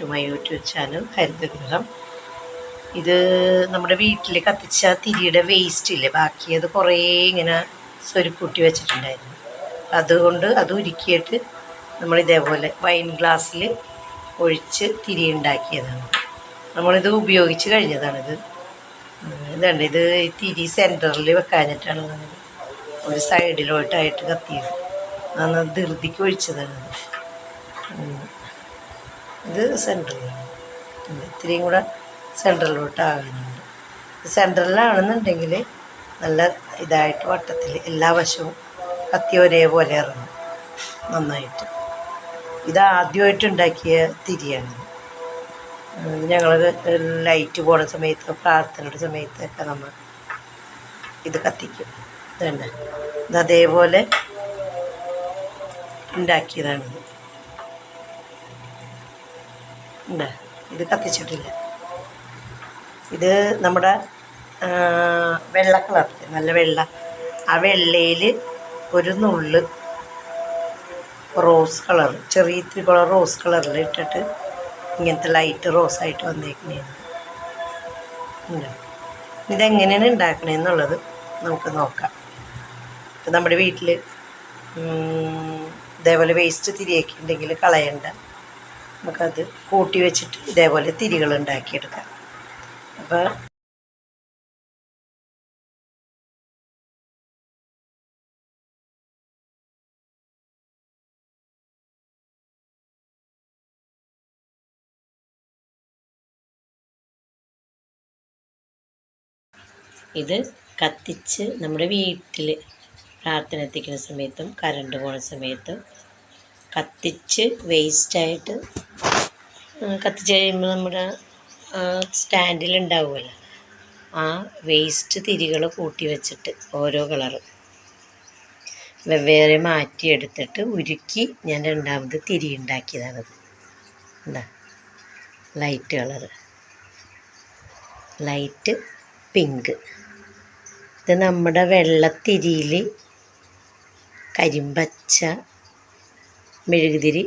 To my YouTube channel Harithagriham. ഇത് നമ്മുടെ വീട്ടിൽ കത്തിച്ച തിരിയുടെ വേസ്റ്റ് ഇല്ലേ? ബാക്കി അത് കുറേ ഇങ്ങനെ സ്വരുക്കൂട്ടി വെച്ചിട്ടുണ്ടായിരുന്നു. അതുകൊണ്ട് അത് ഉരുക്കിയിട്ട് നമ്മൾ ഇതേപോലെ വൈൻ ഗ്ലാസ്സിൽ ഒഴിച്ച് തിരി ഉണ്ടാക്കിയതാണ്. നമ്മളിത് ഉപയോഗിച്ച് കഴിഞ്ഞതാണിത്. ഇതുണ്ട് ഇത് തിരി സെന്ററിൽ വെക്കാഞ്ഞിട്ടാണ് ഒരു സൈഡിലോട്ടായിട്ട് കത്തിയത്. അന്ന് ധൃതിക്ക് ഒഴിച്ചതാണിത് ഇത് സെൻട്രൽ ഇത്തിരിയും കൂടെ സെൻട്രലിലോട്ട് ആകുന്നുണ്ട്. സെൻട്രലിലാണെന്നുണ്ടെങ്കിൽ നല്ല ഇതായിട്ട് വട്ടത്തിൽ എല്ലാ വശവും കത്തി ഒരേപോലെ ഇറങ്ങും നന്നായിട്ട്. ഇത് ആദ്യമായിട്ട് ഉണ്ടാക്കിയ തിരിയാണ്. ഞങ്ങൾ ലൈറ്റ് പോണ സമയത്ത് പ്രാർത്ഥനയുടെ സമയത്തൊക്കെ നമ്മൾ ഇത് കത്തിക്കും. ഇതുണ്ട് ഇത് അതേപോലെ ഉണ്ടാക്കിയതാണിത്. ഉണ്ട്. ഇത് കത്തിച്ചിട്ടില്ല. ഇത് നമ്മുടെ വെള്ള കളർ നല്ല വെള്ള. ആ വെള്ളയിൽ ഒരു നുള്ള് റോസ് കളർ ചെറിയ ഇത്തിരി കളർ റോസ് കളറിൽ ഇട്ടിട്ട് ഇങ്ങനത്തെ ലൈറ്റ് റോസ് ആയിട്ട് വന്നേക്കണേണ് ഉണ്ട്. ഇതെങ്ങനെയാണ് ഉണ്ടാക്കണേന്നുള്ളത് നമുക്ക് നോക്കാം. ഇപ്പം നമ്മുടെ വീട്ടിൽ ഇതേപോലെ വേസ്റ്റ് തിരിയൊക്കെ ഉണ്ടെങ്കിൽ കളയണ്ട. നമുക്കത് കൂട്ടി വെച്ചിട്ട് ഇതേപോലെ തിരികൾ ഉണ്ടാക്കിയെടുക്കാം. അപ്പോൾ ഇത് കത്തിച്ച് നമ്മുടെ വീട്ടിൽ പ്രാർത്ഥന എത്തിക്കുന്ന സമയത്തും കറണ്ട് പോണ സമയത്തും കത്തിച്ച് വേസ്റ്റായിട്ട് കത്തിച്ച് കഴിയുമ്പോൾ നമ്മുടെ സ്റ്റാൻഡിൽ ഉണ്ടാവുമല്ലോ. ആ വേസ്റ്റ് തിരികൾ കൂട്ടി വെച്ചിട്ട് ഓരോ കളറ് വെവ്വേറെ മാറ്റിയെടുത്തിട്ട് ഉരുക്കി ഞാൻ രണ്ടാമത് തിരി ഉണ്ടാക്കിയതാണത് എന്താ ലൈറ്റ് കളറ് ലൈറ്റ് പിങ്ക് ഇത് നമ്മുടെ വെള്ളത്തിരിയിൽ കരിമ്പച്ച മെഴുകുതിരി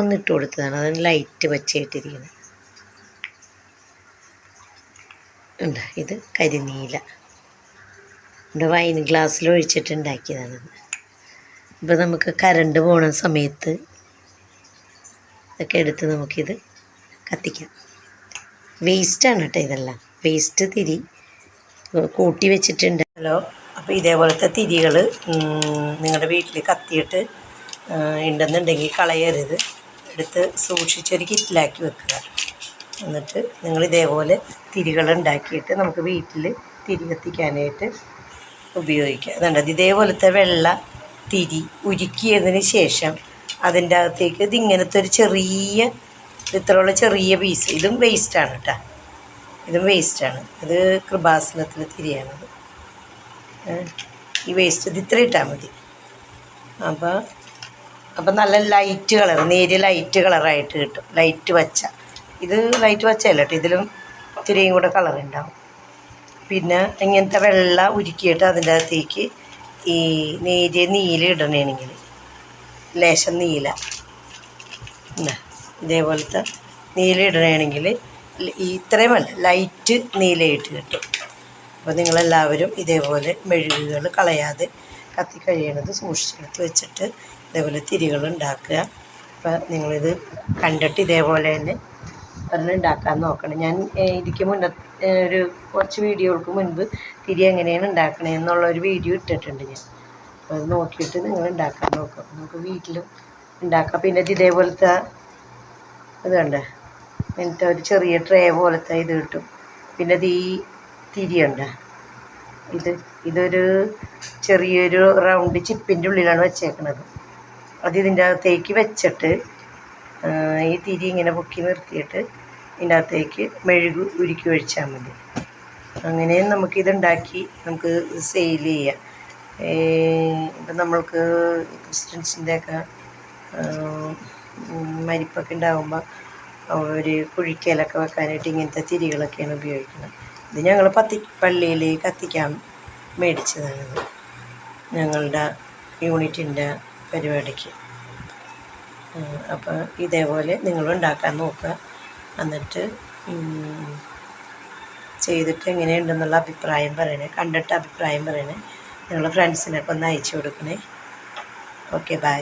ഒന്ന് ഇട്ട് കൊടുത്തതാണ്. അതാണ് ലൈറ്റ് പച്ചയിട്ടിരിക്കുന്നത് ഉണ്ട് ഇത് കരിനീല. ഇവിടെ വൈൻ ഗ്ലാസ്സിൽ ഒഴിച്ചിട്ട് ഉണ്ടാക്കിയതാണത് ഇപ്പോൾ നമുക്ക് കരണ്ട് പോണ സമയത്ത് ഇതൊക്കെ എടുത്ത് നമുക്കിത് കത്തിക്കാം. വേസ്റ്റാണ് കേട്ടോ ഇതെല്ലാം. വേസ്റ്റ് തിരി കൂട്ടി വെച്ചിട്ടുണ്ട്. ഹലോ അപ്പോൾ ഇതേപോലത്തെ തിരികൾ നിങ്ങളുടെ വീട്ടിൽ കത്തിയിട്ട് ഉണ്ടെന്നുണ്ടെങ്കിൽ കളയരുത്. എടുത്ത് സൂക്ഷിച്ചൊരു കിറ്റിലാക്കി വെക്കുക. എന്നിട്ട് നിങ്ങൾ ഇതേപോലെ തിരികൾ ഉണ്ടാക്കിയിട്ട് നമുക്ക് വീട്ടിൽ തിരി കത്തിക്കാനായിട്ട് ഉപയോഗിക്കുക അതുകൊണ്ട് ഇതേപോലത്തെ വെള്ള തിരി ഉരുക്കിയതിന് ശേഷം അതിന്റെ അകത്തേക്ക് ഇങ്ങനത്തെ ഒരു ചെറിയ ഇത്രയുള്ള ചെറിയ പീസ് ഇതും വേസ്റ്റാണ് കേട്ടോ ഇതും വേസ്റ്റാണ് ഇത് കൃപാസനത്തിൽ തിരിയാണത്. ഈ വേസ്റ്റ് ഇത് ഇത്ര ഇട്ടാൽ മതി. അപ്പോൾ അപ്പോൾ നല്ല ലൈറ്റ് കളർ നേരിയ ലൈറ്റ് കളറായിട്ട് കിട്ടും. ലൈറ്റ് വച്ച ഇത് ലൈറ്റ് വച്ചല്ല കേട്ടോ ഇതിലും ഇത്തിരിയും കൂടെ കളർ ഉണ്ടാവും പിന്നെ ഇങ്ങനത്തെ വെള്ള ഉരുക്കിയിട്ട് അതിന്റെ അകത്തേക്ക് ഈ നേരിയ നീല ഇടണമെങ്കിൽ ലേശം നീല. ഇതാ, ഇതേപോലത്തെ നീല ഇടണമെങ്കിൽ ഇത്രയും ഇത്രയുമല്ല ലൈറ്റ് നീലയിട്ട് കിട്ടും. അപ്പോൾ നിങ്ങളെല്ലാവരും ഇതേപോലെ മെഴുകുകൾ കളയാതെ കത്തി കഴിയണത് സൂക്ഷിച്ചെടുത്ത് വെച്ചിട്ട് ഇതേപോലെ തിരികൾ ഉണ്ടാക്കുക അപ്പോൾ നിങ്ങളിത് കണ്ടിട്ട് ഇതേപോലെ തന്നെ ഒരെണ്ണം ഉണ്ടാക്കാൻ നോക്കണം. ഞാൻ ഇതിക്ക് മുന്നേ ഒരു കുറച്ച് വീഡിയോകൾക്ക് മുൻപ് തിരി എങ്ങനെയാണ് ഉണ്ടാക്കണേ എന്നുള്ള ഒരു വീഡിയോ ഇട്ടിട്ടുണ്ട് ഞാൻ. അപ്പോൾ അത് നോക്കിയിട്ട് നിങ്ങൾ ഉണ്ടാക്കാൻ നോക്കാം നമുക്ക് വീട്ടിലും ഉണ്ടാക്കാം. പിന്നെ ഇത് ഇതേപോലത്തെ ഇത് കണ്ടേ? ഇങ്ങനത്തെ ഒരു ചെറിയ ട്രേ പോലത്തെ ഇത് കിട്ടും. പിന്നെ ഇത് ഈ തിരിയുണ്ട് ഇത് ഇതൊരു ചെറിയൊരു റൗണ്ട് ചിപ്പിന്റെ ഉള്ളിലാണ് വെച്ചേക്കുന്നത് അത് ഇതിന്റെ അകത്തേക്ക് വെച്ചിട്ട് ഈ തിരി ഇങ്ങനെ പൊക്കി നിർത്തിയിട്ട് ഇതിന്റെ അകത്തേക്ക് മെഴുകു ഉരുക്കി ഒഴിച്ചാൽ മതി. അങ്ങനെ നമുക്കിതുണ്ടാക്കി നമുക്ക് സെയിൽ ചെയ്യാം. ഇപ്പം നമ്മൾക്ക് ക്രിസ്ത്യൻസിന്റെയൊക്കെ മരിപ്പൊക്കെ ഉണ്ടാകുമ്പോൾ അവർ കുഴിക്കലൊക്കെ വെക്കാനായിട്ട് ഇങ്ങനത്തെ തിരികളൊക്കെയാണ് ഉപയോഗിക്കുന്നത്. ഇത് ഞങ്ങൾ പത്തി പള്ളിയിൽ കത്തിക്കാൻ മേടിച്ചതാണ് ഞങ്ങളുടെ യൂണിറ്റിന്റെ പരിപാടിക്ക്. അപ്പോൾ ഇതേപോലെ നിങ്ങൾ ഉണ്ടാക്കാൻ നോക്കുക. എന്നിട്ട് ചെയ്തിട്ട് എങ്ങനെയുണ്ടെന്നുള്ള അഭിപ്രായം പറയണേ. കണ്ടിട്ട് അഭിപ്രായം പറയണേ. നിങ്ങളുടെ ഫ്രണ്ട്സിനൊക്കെ ഒന്ന് അയച്ചു കൊടുക്കണേ. Okay bye